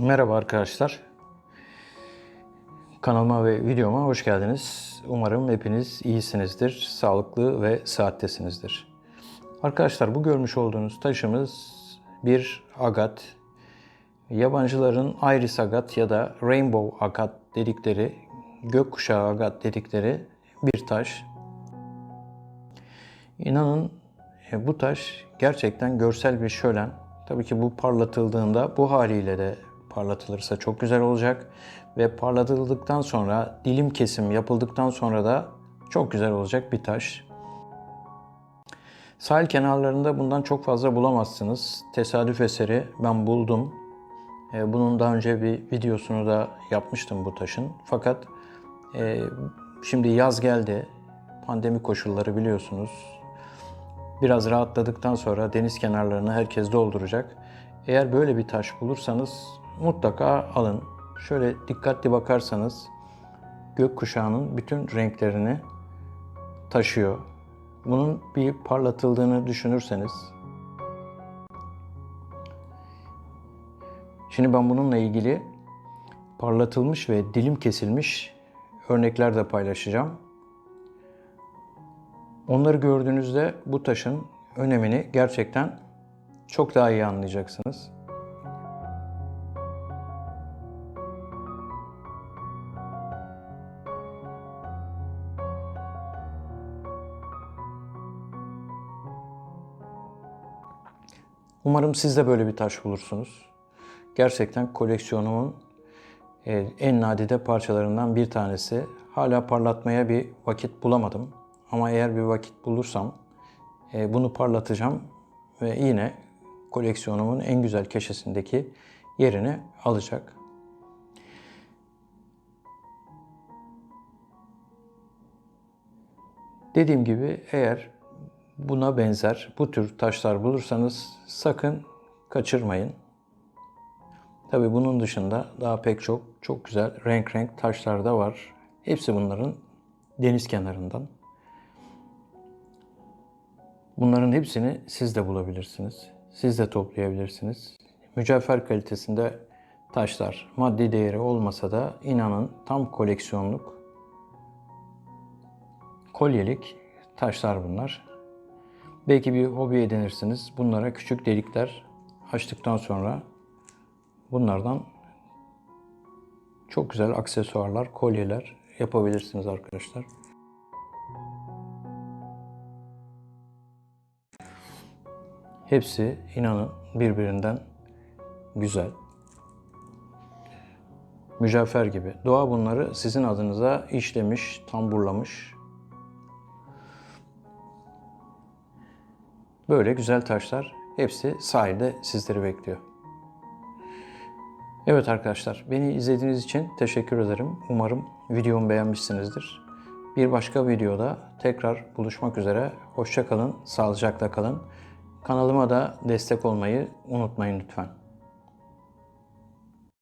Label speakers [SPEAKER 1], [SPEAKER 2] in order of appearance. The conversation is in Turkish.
[SPEAKER 1] Merhaba arkadaşlar. Kanalıma ve videoma hoş geldiniz. Umarım hepiniz iyisinizdir, sağlıklı ve sıhhattesinizdir. Arkadaşlar bu görmüş olduğunuz taşımız bir agat. Yabancıların iris agat ya da rainbow agat dedikleri, gökkuşağı agat dedikleri bir taş. İnanın e, bu taş gerçekten görsel bir şölen. Tabii ki bu parlatıldığında bu haliyle de parlatılırsa çok güzel olacak. Ve parlatıldıktan sonra dilim kesim yapıldıktan sonra da çok güzel olacak bir taş. Sahil kenarlarında bundan çok fazla bulamazsınız. Tesadüf eseri ben buldum. E, Bunun daha önce bir videosunu da yapmıştım bu taşın. Fakat e, şimdi yaz geldi. Pandemi koşulları biliyorsunuz. Biraz rahatladıktan sonra deniz kenarlarını herkes dolduracak. Eğer böyle bir taş bulursanız mutlaka alın. Şöyle dikkatli bakarsanız gökkuşağının bütün renklerini taşıyor. Bunun bir parlatıldığını düşünürseniz Şimdi ben bununla ilgili parlatılmış ve dilim kesilmiş örnekler de paylaşacağım. Onları gördüğünüzde bu taşın önemini gerçekten çok daha iyi anlayacaksınız. Umarım siz de böyle bir taş bulursunuz. Gerçekten koleksiyonumun e, en nadide parçalarından bir tanesi. Hala parlatmaya bir vakit bulamadım. Ama eğer bir vakit bulursam e, bunu parlatacağım ve yine koleksiyonumun en güzel köşesindeki yerini alacak. Dediğim gibi eğer buna benzer bu tür taşlar bulursanız sakın kaçırmayın. Tabi bunun dışında daha pek çok çok güzel renk renk taşlar da var. Hepsi bunların deniz kenarından. Bunların hepsini siz de bulabilirsiniz. Siz de toplayabilirsiniz. Mücevher kalitesinde taşlar maddi değeri olmasa da inanın tam koleksiyonluk kolyelik taşlar bunlar. Belki bir hobi edinirsiniz. Bunlara küçük delikler açtıktan sonra bunlardan çok güzel aksesuarlar, kolyeler yapabilirsiniz arkadaşlar. Hepsi inanın birbirinden güzel. Mücevher gibi. Doğa bunları sizin adınıza işlemiş, tamburlamış. Böyle güzel taşlar hepsi sahilde sizleri bekliyor. Evet arkadaşlar, beni izlediğiniz için teşekkür ederim. Umarım videomu beğenmişsinizdir. Bir başka videoda tekrar buluşmak üzere. Hoşça kalın, sağlıcakla kalın. Kanalıma da destek olmayı unutmayın lütfen.